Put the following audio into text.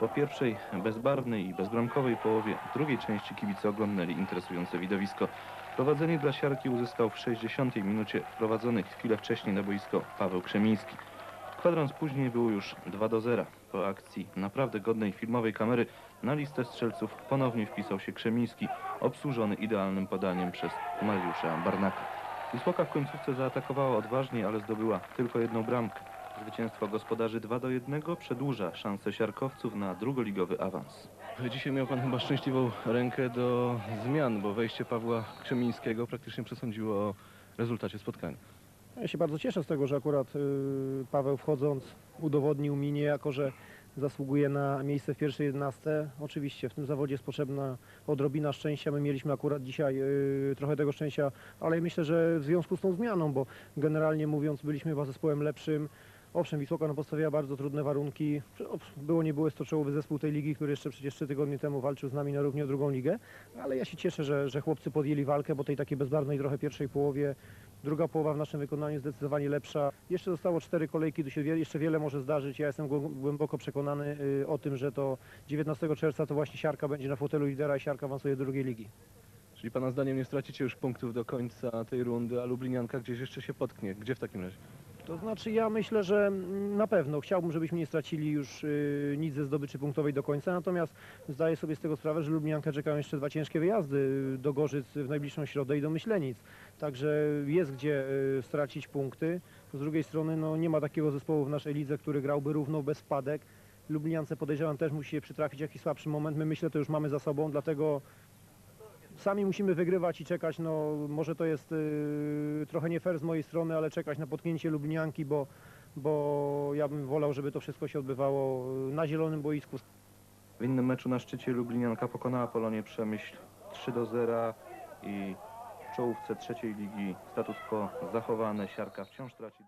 Po pierwszej bezbarwnej i bezbramkowej połowie drugiej części kibice oglądnęli interesujące widowisko. Prowadzenie dla siarki uzyskał w 60 minucie wprowadzony chwilę wcześniej na boisko Paweł Krzemiński. Kwadrans później było już 2 do 0. Po akcji naprawdę godnej filmowej kamery na listę strzelców ponownie wpisał się Krzemiński, obsłużony idealnym podaniem przez Mariusza Barnaka. Wisłoka w końcówce zaatakowała odważnie, ale zdobyła tylko jedną bramkę. Zwycięstwo gospodarzy 2 do 1 przedłuża szansę siarkowców na drugoligowy awans. Dzisiaj miał pan chyba szczęśliwą rękę do zmian, bo wejście Pawła Krzemińskiego praktycznie przesądziło o rezultacie spotkania. Ja się bardzo cieszę z tego, że akurat y, Paweł wchodząc udowodnił mi niejako, że zasługuje na miejsce w pierwszej 11. Oczywiście w tym zawodzie jest potrzebna odrobina szczęścia. My mieliśmy akurat dzisiaj y, trochę tego szczęścia, ale myślę, że w związku z tą zmianą, bo generalnie mówiąc byliśmy chyba zespołem lepszym. Owszem, Wisłoka nam postawiła bardzo trudne warunki. Było nie było jest to czołowy zespół tej ligi, który jeszcze przecież trzy tygodnie temu walczył z nami na równi o drugą ligę. Ale ja się cieszę, że, że chłopcy podjęli walkę, bo tej takiej bezbarwnej trochę pierwszej połowie Druga połowa w naszym wykonaniu zdecydowanie lepsza. Jeszcze zostało cztery kolejki, tu się wie, jeszcze wiele może zdarzyć. Ja jestem głęboko przekonany y, o tym, że to 19 czerwca to właśnie Siarka będzie na fotelu lidera i Siarka awansuje do drugiej ligi. Czyli pana zdaniem nie stracicie już punktów do końca tej rundy, a Lublinianka gdzieś jeszcze się potknie. Gdzie w takim razie? To znaczy ja myślę, że na pewno chciałbym, żebyśmy nie stracili już y, nic ze zdobyczy punktowej do końca, natomiast zdaję sobie z tego sprawę, że Lubliniankę czekają jeszcze dwa ciężkie wyjazdy do Gorzyc w najbliższą środę i do Myślenic. Także jest gdzie y, stracić punkty. Z drugiej strony no, nie ma takiego zespołu w naszej lidze, który grałby równo, bez spadek. Lubliniance podejrzewam też musi się przytrafić jakiś słabszy moment. My myślę, to już mamy za sobą, dlatego sami musimy wygrywać i czekać, no może to jest y, trochę nie fair z mojej strony, ale czekać na potknięcie Lublinianki, bo, bo ja bym wolał, żeby to wszystko się odbywało y, na zielonym boisku. W innym meczu na szczycie Lublinianka pokonała Polonię Przemyśl 3 do 0 i w czołówce trzeciej ligi status quo zachowane. Siarka wciąż traci do...